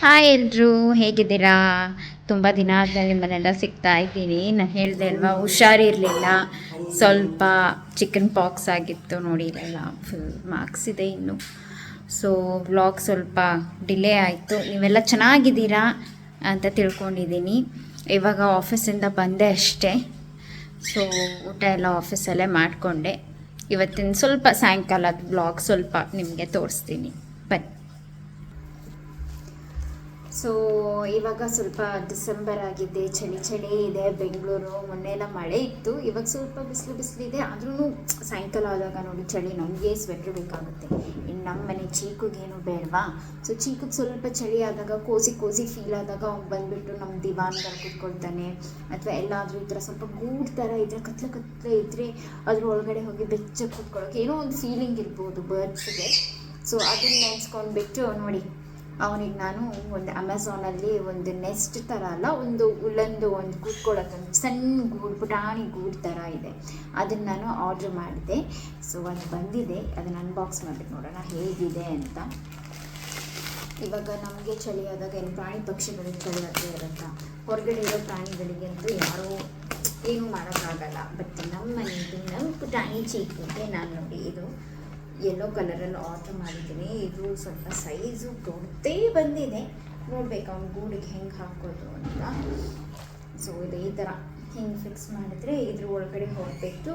Hi ಎಲ್ರು, ಹೇಗಿದ್ದೀರಾ? ತುಂಬ ದಿನ ಆದಮೇಲೆ ನಿಮ್ಮನ್ನೆಲ್ಲ ಸಿಗ್ತಾ ಇದ್ದೀನಿ. ನಾನು ಹೇಳಿದೆ ಅಲ್ವಾ, ಹುಷಾರಿರಲಿಲ್ಲ. ಸ್ವಲ್ಪ ಚಿಕನ್ ಪಾಕ್ಸ್ ಆಗಿತ್ತು ನೋಡಿ ಇಲ್ಲೆಲ್ಲ ಫುಲ್ ಮಾರ್ಕ್ಸ್ ಇದೆ ಇನ್ನು. ಸೊ ಬ್ಲಾಗ್ ಸ್ವಲ್ಪ ಡಿಲೇ ಆಯಿತು. ನೀವೆಲ್ಲ ಚೆನ್ನಾಗಿದ್ದೀರಾ ಅಂತ ತಿಳ್ಕೊಂಡಿದ್ದೀನಿ. ಇವಾಗ ಆಫೀಸಿಂದ ಬಂದೆ ಅಷ್ಟೇ. ಸೊ ಊಟ ಎಲ್ಲ ಆಫೀಸಲ್ಲೇ ಮಾಡಿಕೊಂಡೆ. ಇವತ್ತಿನ ಸ್ವಲ್ಪ ಸಾಯಂಕಾಲದ ಬ್ಲಾಗ್ ಸ್ವಲ್ಪ ನಿಮಗೆ ತೋರಿಸ್ತೀನಿ. ಬನ್ನಿ. ಸೊ ಇವಾಗ ಸ್ವಲ್ಪ ಡಿಸೆಂಬರ್ ಆಗಿದೆ, ಚಳಿ ಚಳಿ ಇದೆ, ಬೆಂಗಳೂರು ಮೊನ್ನೆ ಎಲ್ಲ ಮಳೆ ಇತ್ತು. ಇವಾಗ ಸ್ವಲ್ಪ ಬಿಸಿಲು ಬಿಸಿಲಿದೆ ಆದ್ರೂ ಸಾಯಂಕಾಲ ಆದಾಗ ನೋಡಿ ಚಳಿ, ನಮಗೆ ಸ್ವೆಟ್ರ್ ಬೇಕಾಗುತ್ತೆ. ಇನ್ನು ನಮ್ಮ ಮನೆ ಚೀಕುಗೇನು ಬೇಡವಾ? ಸೊ ಚೀಕುಗೆ ಸ್ವಲ್ಪ ಚಳಿ ಆದಾಗ ಕೋಸಿ ಕೋಸಿ ಫೀಲ್ ಆದಾಗ ಅವ್ನು ಬಂದುಬಿಟ್ಟು ನಮ್ಮ ದಿವಾನ್ದಲ್ಲಿ ಕೂತ್ಕೊಳ್ತಾನೆ. ಅಥವಾ ಎಲ್ಲಾದರೂ ಈ ಥರ ಸ್ವಲ್ಪ ಗೂಡ್ ಥರ ಇದ್ದರೆ ಕತ್ಲೆ ಕತ್ಲೆ ಇದ್ದರೆ ಅದ್ರ ಒಳಗಡೆ ಹೋಗಿ ಬೆಚ್ಚಗೆ ಕೂತ್ಕೊಳ್ಳೋಕೆ ಏನೋ ಒಂದು ಫೀಲಿಂಗ್ ಇರ್ಬೋದು ಬರ್ಡ್ಸ್ಗೆ ಸೊ ಅದನ್ನ ನೆನೆಸ್ಕೊಂಡ್ಬಿಟ್ಟು ನೋಡಿ. ಅವನಿಗೆ ನಾನು ಒಂದು ಅಮೆಝಾನಲ್ಲಿ ಒಂದು ನೆಸ್ಟ್ ಥರ ಅಲ್ಲ, ಒಂದು ಉಲ್ಲಂದು ಒಂದು ಕೂತ್ಕೊಳ್ಳೋಕೆ ಒಂದು ಸಣ್ಣ ಗೂಡು, ಪುಟಾಣಿ ಗೂಡು ಥರ ಇದೆ. ಅದನ್ನು ನಾನು ಆರ್ಡ್ರ್ ಮಾಡಿದೆ. ಸೊ ಅದು ಬಂದಿದೆ. ಅದನ್ನು ಅನ್ಬಾಕ್ಸ್ ಮಾಡಿಬಿಟ್ಟು ನೋಡೋಣ ಹೇಗಿದೆ ಅಂತ. ಇವಾಗ ನಮಗೆ ಚಳಿ ಆದಾಗ ಏನು ಪ್ರಾಣಿ ಪಕ್ಷಿಗಳಿಗೆ ಚಳಿ ಆಗದೆ ಇರುತ್ತಾ? ಹೊರಗಡೆ ಇರೋ ಪ್ರಾಣಿಗಳಿಗಂತೂ ಯಾರೂ ಏನೂ ಮಾಡೋಕ್ಕಾಗಲ್ಲ. ಬಟ್ ನಮ್ಮ ಮನೆಯದು ನಮ್ಮ ಪುಟಾಣಿ ಚೀಕಿಗೆ ನಾನು ನೋಡಿ, ಇದು ಯೆಲ್ಲೋ ಕಲರಲ್ಲಿ ಆರ್ಡ್ರ್ ಮಾಡಿದ್ದೀನಿ. ಇದು ಸ್ವಲ್ಪ ಸೈಜು ದೊಡ್ಡದೇ ಬಂದಿದೆ. ನೋಡ್ಬೇಕು ಅವ್ನ ಗೂಡಿಗೆ ಹೆಂಗೆ ಹಾಕೋದು ಅಂತ. ಸೊ ಇದು ಈ ಥರ ಹಿಂಗೆ ಫಿಕ್ಸ್ ಮಾಡಿದ್ರೆ ಇದ್ರ ಒಳಗಡೆ ಹೋಗ್ಬಿಟ್ಟು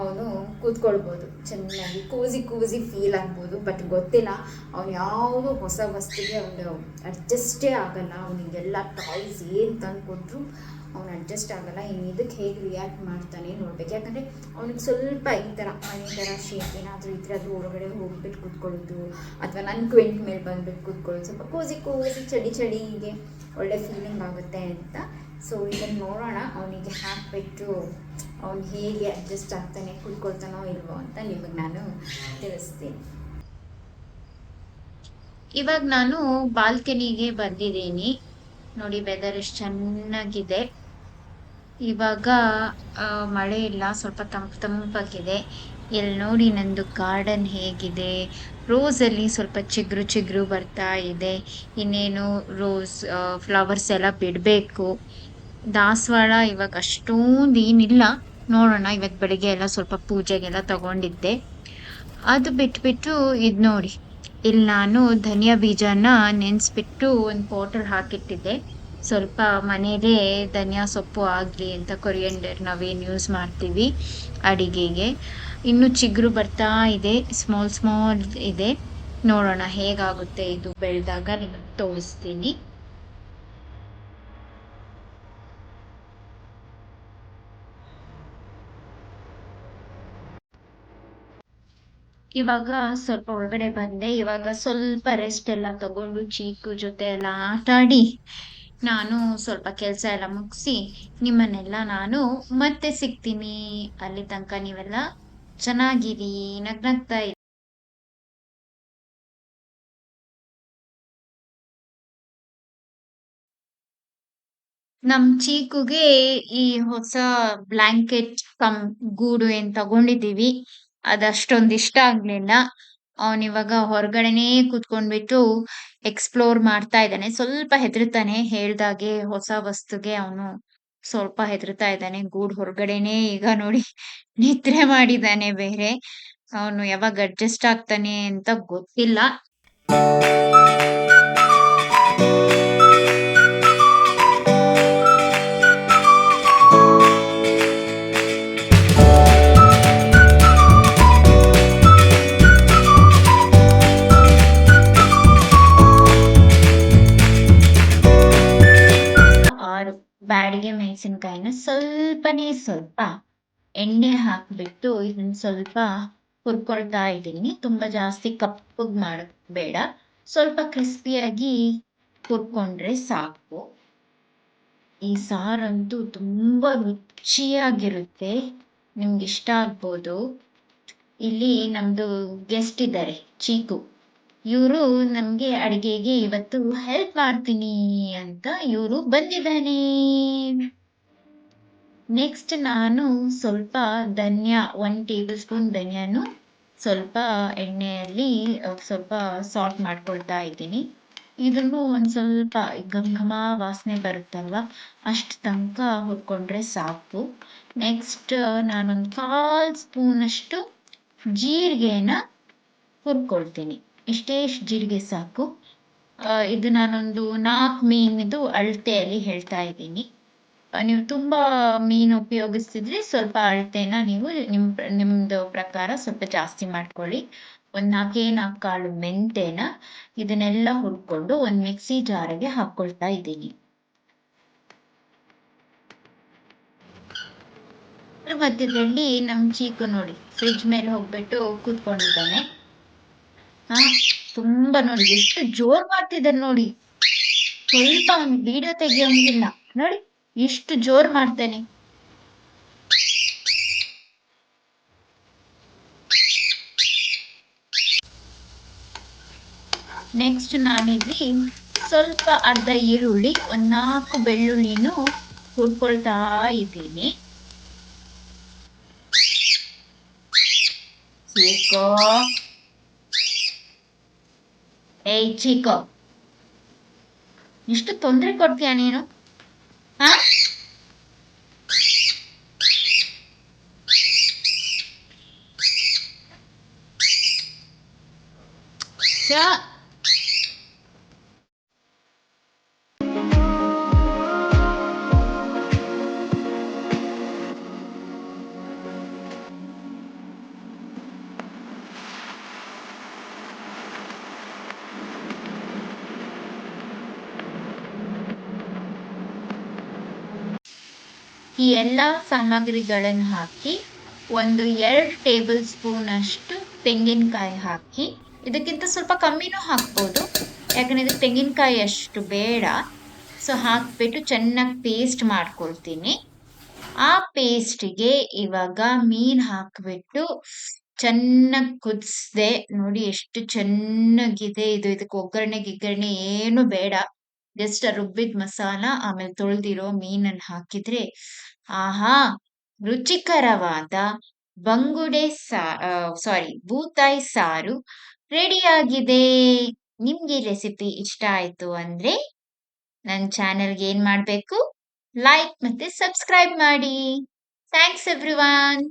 ಅವನು ಕೂತ್ಕೊಳ್ಬೋದು. ಚೆನ್ನಾಗಿ ಕೂಸಿ ಕೂಸಿ ಫೀಲ್ ಆಗ್ಬೋದು. ಬಟ್ ಗೊತ್ತಿಲ್ಲ, ಅವನು ಯಾವುದೋ ಹೊಸ ವಸ್ತುಗೆ ಅವನು ಅಡ್ಜಸ್ಟೇ ಆಗಲ್ಲ. ಅವನಿಗೆಲ್ಲ ಟಾಯ್ಸ್ ಏನು ತಂದು ಕೊಟ್ಟರು ಅವನು ಅಡ್ಜಸ್ಟ್ ಆಗಲ್ಲ. ಇನ್ನು ಇದಕ್ಕೆ ಹೇಗೆ ರಿಯಾಕ್ಟ್ ಮಾಡ್ತಾನೆ ನೋಡ್ಬೇಕು. ಯಾಕಂದರೆ ಅವನಿಗೆ ಸ್ವಲ್ಪ ಈ ಥರ ಮನೆ ಥರ ಶೇಪ್ ಏನಾದರೂ ಇದ್ದರೆ ಅದು ಒಳಗಡೆ ಹೋಗ್ಬಿಟ್ಟು ಕೂತ್ಕೊಳ್ಳೋದು. ಅಥವಾ ನನ್ನ ಕ್ವೆಂಟ್ ಮೇಲೆ ಬಂದ್ಬಿಟ್ಟು ಕೂತ್ಕೊಳ್ಳೋದು. ಸ್ವಲ್ಪ ಕೋಸಿ ಕೋಸಿ ಚಳಿ ಹೀಗೆ ಒಳ್ಳೆ ಫೀಲಿಂಗ್ ಆಗುತ್ತೆ ಅಂತ. ಸೊ ಇದನ್ನು ನೋಡೋಣ. ಅವನಿಗೆ ಹಾಕಿಬಿಟ್ಟು ಅವ್ನು ಹೇಗೆ ಅಡ್ಜಸ್ಟ್ ಆಗ್ತಾನೆ ಕುಡ್ಕೊಳ್ತಾನೋ ಇಲ್ವೋ ಅಂತ ನಿಮಗೆ ನಾನು ತಿಳಿಸ್ತೀನಿ. ಇವಾಗ ನಾನು ಬಾಲ್ಕನಿಗೆ ಬಂದಿದ್ದೀನಿ. ನೋಡಿ ವೆದರ್ ಎಷ್ಟು ಚೆನ್ನಾಗಿದೆ. ಇವಾಗ ಮಳೆ ಇಲ್ಲ, ಸ್ವಲ್ಪ ತಂಪು ತಂಪಾಗಿದೆ. ಇಲ್ಲಿ ನೋಡಿ ನಂದು ಗಾರ್ಡನ್ ಹೇಗಿದೆ. ರೋಸಲ್ಲಿ ಸ್ವಲ್ಪ ಚಿಗುರು ಚಿಗುರು ಬರ್ತಾ ಇದೆ. ಇನ್ನೇನು ರೋಸ್ ಫ್ಲವರ್ಸ್ ಎಲ್ಲ ಬಿಡಬೇಕು. ದಾಸವಾಳ ಇವಾಗ ಅಷ್ಟೊಂದು ಏನಿಲ್ಲ. ನೋಡೋಣ ಇವತ್ತು ಬೆಳಿಗ್ಗೆ ಎಲ್ಲ ಸ್ವಲ್ಪ ಪೂಜೆಗೆಲ್ಲ ತಗೊಂಡಿದ್ದೆ. ಅದು ಬಿಟ್ಬಿಟ್ಟು ಇದು ನೋಡಿ ಇಲ್ಲಿ ನಾನು ಧನಿಯಾ ಬೀಜನ ನೆನೆಸ್ಬಿಟ್ಟು ಒಂದು ಪೌಡರ್ ಹಾಕಿಟ್ಟಿದ್ದೆ. ಸ್ವಲ್ಪ ಮನೇಲೇ ಧನಿಯಾ ಸೊಪ್ಪು ಆಗಲಿ ಅಂತ ಕೊರಿಯಂಡರ್ ನಾವೇನು ಯೂಸ್ ಮಾಡ್ತೀವಿ ಅಡಿಗೆಗೆ. ಇನ್ನು ಚಿಗುರು ಬರ್ತಾ ಇದೆ, ಸ್ಮಾಲ್ ಸ್ಮಾಲ್ ಇದೆ. ನೋಡೋಣ ಹೇಗಾಗುತ್ತೆ ಇದು. ಬೆಳೆದಾಗ ನಿಮಗೆ ತೋರಿಸ್ತೀನಿ. ಇವಾಗ ಸ್ವಲ್ಪ ಒಳಗಡೆ ಬಂದೆ. ಇವಾಗ ಸ್ವಲ್ಪ ರೆಸ್ಟ್ ಎಲ್ಲ ತಗೊಂಡು ಚೀಕು ಜೊತೆ ಎಲ್ಲ ಆಟಾಡಿ ನಾನು ಸ್ವಲ್ಪ ಕೆಲಸ ಎಲ್ಲ ಮುಗಿಸಿ ನಿಮ್ಮನ್ನೆಲ್ಲ ನಾನು ಮತ್ತೆ ಸಿಗ್ತೀನಿ. ಅಲ್ಲಿ ತನಕ ನೀವೆಲ್ಲ ಚೆನ್ನಾಗಿರಿ. ನಗ್ನಗ್ತಾ ಇರಿ. ನಮ್ ಚೀಕುಗೆ ಈ ಹೊಸ ಬ್ಲಾಂಕೆಟ್ ಕಂ ಗೂಡು ಏನ್ ತಗೊಂಡಿದೀವಿ ಅದಷ್ಟೊಂದ್ ಇಷ್ಟ ಆಗ್ಲಿಲ್ಲ. ಅವನ್ ಇವಾಗ ಹೊರಗಡೆನೇ ಕೂತ್ಕೊಂಡ್ಬಿಟ್ಟು ಎಕ್ಸ್ಪ್ಲೋರ್ ಮಾಡ್ತಾ ಇದ್ದಾನೆ. ಸ್ವಲ್ಪ ಹೆದರ್ತಾನೆ ಹೇಳ್ದಾಗೆ ಹೊಸ ವಸ್ತುಗೆ ಅವನು. ಸ್ವಲ್ಪ ಹೆದರ್ತಾ ಇದ್ದಾನೆ. ಗೂಡ್ ಹೊರಗಡೆನೆ ಈಗ ನೋಡಿ ನಿದ್ರೆ ಮಾಡಿದಾನೆ ಬೇರೆ. ಅವನು ಯಾವಾಗ ಅಡ್ಜಸ್ಟ್ ಆಗ್ತಾನೆ ಅಂತ ಗೊತ್ತಿಲ್ಲ. ಬ್ಯಾಡಿಗೆ ಮೆಣಸಿನ್ಕಾಯಿನ ಸ್ವಲ್ಪನೇ ಸ್ವಲ್ಪ ಎಣ್ಣೆ ಹಾಕಿಬಿಟ್ಟು ಇದನ್ನ ಸ್ವಲ್ಪ ಹುರ್ಕೊಳ್ತಾ ಇದ್ದೀನಿ. ತುಂಬಾ ಜಾಸ್ತಿ ಕಪ್ಪಗೆ ಮಾಡಬೇಡ ಬೇಡ. ಸ್ವಲ್ಪ ಕ್ರಿಸ್ಪಿಯಾಗಿ ಹುರ್ಕೊಂಡ್ರೆ ಸಾಕು. ಈ ಸಾರಂತೂ ತುಂಬಾ ರುಚಿಯಾಗಿರುತ್ತೆ. ನಿಮ್ಗೆ ಇಷ್ಟ ಆಗ್ಬೋದು. ಇಲ್ಲಿ ನಮ್ಮದು ಗೆಸ್ಟ್ ಇದ್ದಾರೆ, ಚೀಕು. ಇವರು ನಮ್ಗೆ ಅಡುಗೆಗೆ ಇವತ್ತು ಹೆಲ್ಪ್ ಮಾಡ್ತೀನಿ ಅಂತ ಇವರು ಬಂದಿದ್ದಾನೆ. ನೆಕ್ಸ್ಟ್ ನಾನು ಸ್ವಲ್ಪ ಧನ್ಯ ಒನ್ ಟೇಬಲ್ ಸ್ಪೂನ್ ಧನ್ಯನು ಸ್ವಲ್ಪ ಎಣ್ಣೆಯಲ್ಲಿ ಸ್ವಲ್ಪ ಸಾಲ್ಟ್ ಮಾಡ್ಕೊಳ್ತಾ ಇದ್ದೀನಿ. ಇದನ್ನು ಒಂದು ಸ್ವಲ್ಪ ಘಮ ವಾಸನೆ ಬರುತ್ತಲ್ವ? ಅಷ್ಟು ತನಕ ಹುರ್ಕೊಂಡ್ರೆ ಸಾಕು. ನೆಕ್ಸ್ಟ್ ನಾನೊಂದು ಕಾಲು ಸ್ಪೂನಷ್ಟು ಜೀರಿಗೆನ ಹುರ್ಕೊಳ್ತೀನಿ. ಇಷ್ಟೇ ಜೀರಿಗೆ ಸಾಕು. ಇದು ನಾನೊಂದು ನಾಲ್ಕು ಮೀನಿದು ಅಳತೆಯಲ್ಲಿ ಹೇಳ್ತಾ ಇದ್ದೀನಿ. ನೀವು ತುಂಬ ಮೀನು ಉಪಯೋಗಿಸ್ತಿದ್ರೆ ಸ್ವಲ್ಪ ಅಳತೆನ ನೀವು ನಿಮ್ಮ ನಿಮ್ಮದು ಪ್ರಕಾರ ಸ್ವಲ್ಪ ಜಾಸ್ತಿ ಮಾಡ್ಕೊಳ್ಳಿ. ಒಂದು ನಾಲ್ಕೇ ನಾಲ್ಕು ಕಾಳು ಮೆಂತೆನ ಇದನ್ನೆಲ್ಲ ಹುರ್ಕೊಂಡು ಒಂದು ಮಿಕ್ಸಿ ಜಾರಿಗೆ ಹಾಕ್ಕೊಳ್ತಾ ಇದ್ದೀನಿ. ಮಧ್ಯದಲ್ಲಿ ನಮ್ಮ ಚೀಕು ನೋಡಿ ಫ್ರಿಜ್ ಮೇಲೆ ಹೋಗ್ಬಿಟ್ಟು ಕೂತ್ಕೊಂಡಿದ್ದಾನೆ. ಹಾ, ತುಂಬಾ ನೋಡಿ, ಎಷ್ಟು ಜೋರ್ ಮಾಡ್ತಿದ್ದಾರೆ ನೋಡಿ. ಸ್ವಲ್ಪ ವಿಡಿಯೋ ತೆಗಿಯೋಂಗಿಲ್ಲ. ನೋಡಿ ಎಷ್ಟು ಜೋರ್ ಮಾಡ್ತೇನೆ. ನೆಕ್ಸ್ಟ್ ನಾನಿಲ್ಲಿ ಸ್ವಲ್ಪ ಅರ್ಧ ಈರುಳ್ಳಿ, ಒಂದ್ ನಾಲ್ಕು ಬೆಳ್ಳುಳ್ಳಿನೂ ಹುರ್ಕೊಳ್ತಾ ಇದ್ದೀನಿ. ಚೀಕೋ ಏಯ್ ಚೀಕೋ ಇಷ್ಟು ತೊಂದರೆ ಕೊಡ್ತೀಯ ನೀನು ಈ ಎಲ್ಲ ಸಾಮಗ್ರಿಗಳನ್ನು ಹಾಕಿ ಒಂದು ಎರಡು ಟೇಬಲ್ ಸ್ಪೂನ್ ಅಷ್ಟು ತೆಂಗಿನಕಾಯಿ ಹಾಕಿ. ಇದಕ್ಕಿಂತ ಸ್ವಲ್ಪ ಕಮ್ಮಿನೂ ಹಾಕ್ಬೋದು. ಯಾಕಂದರೆ ಇದು ತೆಂಗಿನಕಾಯಿ ಅಷ್ಟು ಬೇಡ. ಸೊ ಹಾಕ್ಬಿಟ್ಟು ಚೆನ್ನಾಗಿ ಪೇಸ್ಟ್ ಮಾಡ್ಕೊಳ್ತೀನಿ. ಆ ಪೇಸ್ಟಿಗೆ ಇವಾಗ ಮೀನು ಹಾಕ್ಬಿಟ್ಟು ಚೆನ್ನಾಗಿ ಕುದಿಸ್ದೆ. ನೋಡಿ, ಎಷ್ಟು ಚೆನ್ನಾಗಿದೆ ಇದು. ಇದಕ್ಕೆ ಒಗ್ಗರಣೆ ಗಿಗ್ಗರಣೆ ಏನು ಬೇಡ. ಜಸ್ಟ್ ರುಬ್ಬಿದ ಮಸಾಲ, ಆಮೇಲೆ ತೊಳೆದಿರೋ ಮೀನನ್ನು ಹಾಕಿದ್ರೆ ಆಹಾ, ರುಚಿಕರವಾದ ಬಂಗುಡೆ ಸಾ ಸಾರಿ ಬೂತಾಯಿ ಸಾರು ರೆಡಿಯಾಗಿದೆ. ನಿಮ್ಗೆ ಈ ರೆಸಿಪಿ ಇಷ್ಟ ಆಯ್ತು ಅಂದ್ರೆ ನನ್ನ ಚಾನೆಲ್ಗೆ ಏನ್ ಮಾಡಬೇಕು? ಲೈಕ್ ಮತ್ತೆ ಸಬ್ಸ್ಕ್ರೈಬ್ ಮಾಡಿ. Thanks everyone.